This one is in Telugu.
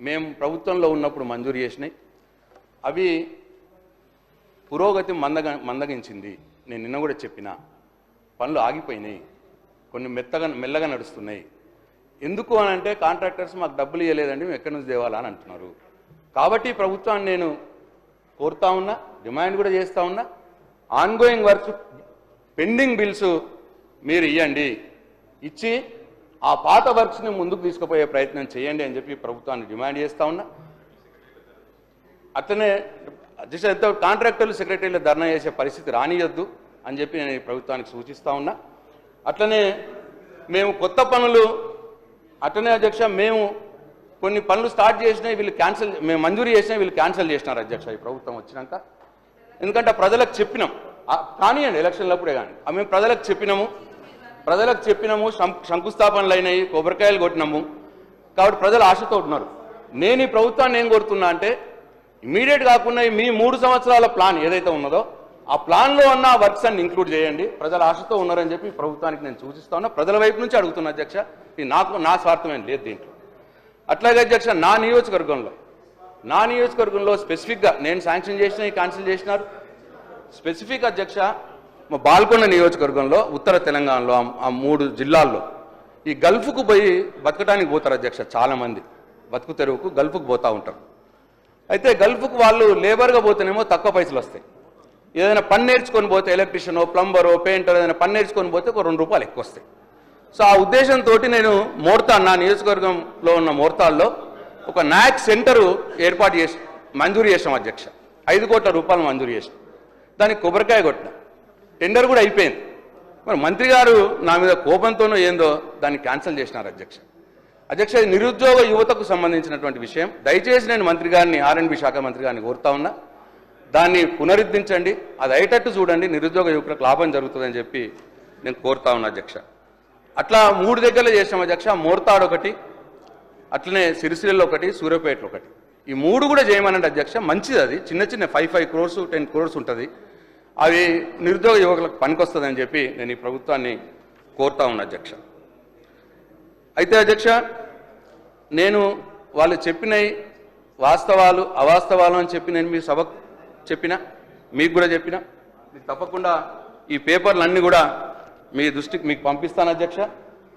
మేము ప్రభుత్వంలో ఉన్నప్పుడు మంజూరు చేసినాయి. అవి పురోగతి మందగ మందగించింది. నేను నిన్న కూడా చెప్పిన. పనులు ఆగిపోయినాయి. కొన్ని మెత్తగా మెల్లగా నడుస్తున్నాయి. ఎందుకు అని అంటే కాంట్రాక్టర్స్ మాకు డబ్బులు ఇవ్వలేదండి మేము ఎక్కడి నుంచి తేవాలా అని అంటున్నారు. కాబట్టి ప్రభుత్వాన్ని నేను కోరుతా ఉన్నా డిమాండ్ కూడా చేస్తూ ఉన్నా. ఆన్గోయింగ్ వర్క్స్ పెండింగ్ బిల్స్ మీరు ఇవ్వండి ఇచ్చి ఆ పాత వర్క్స్ని ముందుకు తీసుకుపోయే ప్రయత్నం చేయండి అని చెప్పి ప్రభుత్వాన్ని డిమాండ్ చేస్తూ ఉన్నా. అట్లనే జస్ట్ ఎంతో కాంట్రాక్టర్లు సెక్రటరీలు ధర్నా చేసే పరిస్థితి రానియొద్దు అని చెప్పి నేను ఈ ప్రభుత్వానికి సూచిస్తూ ఉన్నా. అట్లనే మేము కొత్త పనులు అట్లనే అధ్యక్ష మేము కొన్ని పనులు స్టార్ట్ చేసినాయి వీళ్ళు క్యాన్సిల్ మేము మంజూరు చేసినా వీళ్ళు క్యాన్సిల్ చేసినారు అధ్యక్ష ఈ ప్రభుత్వం వచ్చినాక. ఎందుకంటే ప్రజలకు చెప్పినాం. ఆ, కానివ్వండి ఎలక్షన్లప్పుడే కానీ మేము ప్రజలకు చెప్పినాము. ప్రజలకు చెప్పినాము శం- శంకుస్థాపనలు అయినాయి కొబ్బరికాయలు కొట్టినాము. కాబట్టి ప్రజలు ఆశతో ఉన్నారు నేను ఈ ప్రభుత్వాన్ని ఏం కోరుతున్నా అంటే ఇమీడియట్ కాకుండా మీ మూడు సంవత్సరాల ప్లాన్ ఏదైతే ఉన్నదో ఆ ప్లాన్లో ఉన్న వర్క్స్ అన్ని ఇంక్లూడ్ చేయండి. ప్రజలు ఆశతో ఉన్నారని చెప్పి ప్రభుత్వానికి నేను సూచిస్తా ఉన్నా. ప్రజల వైపు నుంచి అడుగుతున్నా అధ్యక్ష ఇది నాకు నా స్వార్థమేం లేదు దీంట్లో. అట్లాగే అధ్యక్ష నా నియోజకవర్గంలో నా నియోజకవర్గంలో స్పెసిఫిక్గా నేను శాంక్షన్ చేసిన క్యాన్సిల్ చేసినారు. స్పెసిఫిక్ అధ్యక్ష బాల్కొండ నియోజకవర్గంలో ఉత్తర తెలంగాణలో ఆ- మూడు జిల్లాల్లో ఈ గల్ఫ్కు పోయి బతకడానికి పోతారు అధ్యక్ష చాలామంది. బతుకు తెరువుకు గల్ఫ్కు పోతూ ఉంటారు. అయితే గల్ఫ్కు వాళ్ళు లేబర్గా పోతేనేమో తక్కువ పైసలు వస్తాయి. ఏదైనా పని నేర్చుకొని పోతే ఎలక్ట్రిషియనో ప్లంబరో పెయింటర్ ఏదైనా పని నేర్చుకొని పోతే ఒక రెండు రూపాయలు ఎక్కువ వస్తాయి. సో ఆ ఉద్దేశంతో నేను మోర్తా నా నియోజకవర్గంలో ఉన్న మోర్తాల్లో ఒక నాక్ సెంటరు ఏర్పాటు చేసి మంజూరు చేసాం అధ్యక్ష. ఐదు కోట్ల రూపాయలు మంజూరు చేసాం దానికి కొబ్బరికాయ కొట్టిన. టెండర్ కూడా అయిపోయింది. మరి మంత్రి గారు నా మీద కోపంతోనో ఏందో దాన్ని క్యాన్సిల్ చేసినారు అధ్యక్ష. అధ్యక్ష నిరుద్యోగ యువతకు సంబంధించినటువంటి విషయం దయచేసి నేను మంత్రి గారిని ఆర్ఎండ్బి శాఖ మంత్రి గారిని కోరుతా ఉన్నా. దాన్ని పునరుద్ధరించండి అది అయ్యేటట్టు చూడండి నిరుద్యోగ యువకులకు లాభం జరుగుతుందని చెప్పి నేను కోరుతా ఉన్నా అధ్యక్ష. అట్లా మూడు దగ్గరలో చేసాం అధ్యక్ష మోర్తాడు ఒకటి అట్లనే సిరిసిల్లలో ఒకటి సూర్యాపేటలో ఒకటి. ఈ మూడు కూడా చేయమనండి అధ్యక్ష మంచిది అది. చిన్న చిన్న five five crores ten crores ఉంటుంది. అవి నిరుద్యోగ యువకులకు పనికొస్తుందని చెప్పి నేను ఈ ప్రభుత్వాన్ని కోరుతా ఉన్నా అధ్యక్ష. అయితే అధ్యక్ష నేను వాళ్ళు చెప్పినవి వాస్తవాలు అవాస్తవాలు అని చెప్పి నేను మీ సభ చెప్పిన మీకు కూడా చెప్పిన. మీకు తప్పకుండా ఈ పేపర్లు అన్నీ కూడా మీ దృష్టికి మీకు పంపిస్తాను అధ్యక్ష.